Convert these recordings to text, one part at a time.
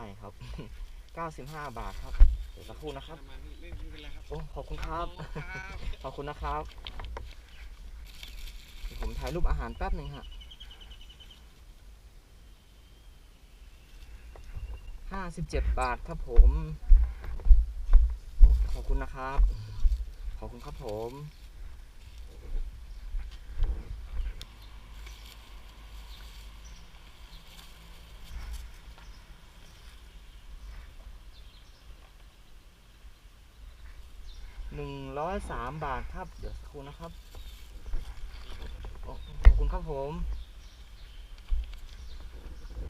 ช่ครับ 95 บาทครับ เดี๋ยวสักครู่นะครับ ประมาณนี้ไม่ไม่เป็นไรครับโอ้ ขอบคุณครับ ครับขอบคุณนะครับเดี๋ยวผมถ่ายรูปอาหารแป๊บหนึ่งฮะห้าสิบเจ็ดบาทครับผมโอ้ขอบคุณนะครับ ขอบคุณครับผม ร้อยสามบาทครับ เดี๋ยวสักครู่นะครับขอบคุณครับผม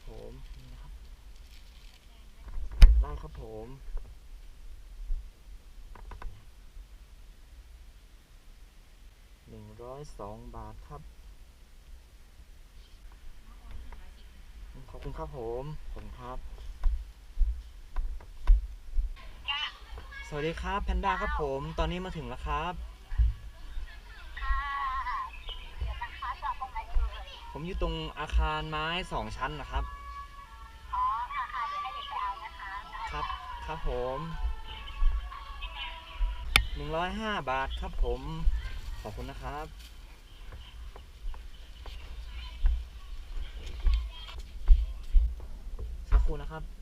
ผมนะครับได้ครับผมหนึ่งร้อยสองบาทครับขอบคุณครับผมขอบคุณครับ สวัสดีครับแพนด้าครับผม ตอนนี้มาถึงแล้วครับผมอยู่ตรงอาคารไม้สองชั้นนะครับครับ ครับผมหนึ่งร้อยห้าบาทครับผม ขอบคุณนะครับ สักครู่นะครับ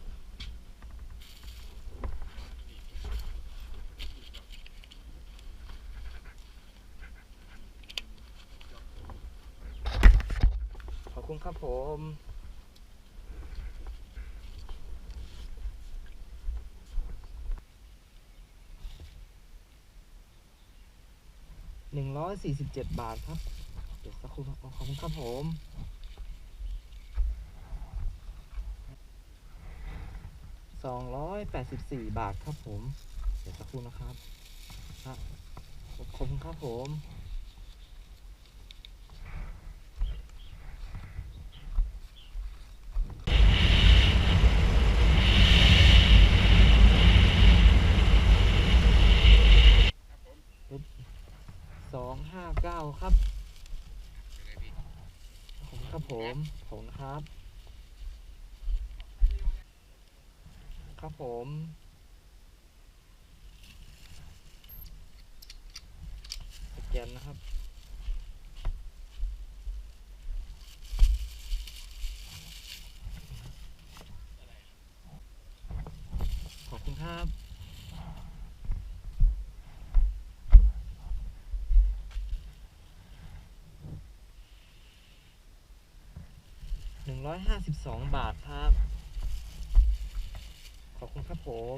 คุณครับผมหนึ่งร้อยสี่สิบเจ็ดบาทครับ เดี๋ยวสักครู่ครับอ๋อขอบคุณครับผมสองร้อยแปดสิบสี่บาทครับผม เดี๋ยวสักครู่นะครับฮะขอบคุณครับผม สองห้าเก้าครับขอบคุณครับผมขอบคุณครับ ครับผมสแกนนะครับขอบคุณครับ หนึ่งร้อยห้าสิบสองบาทครับ ขอบคุณครับผม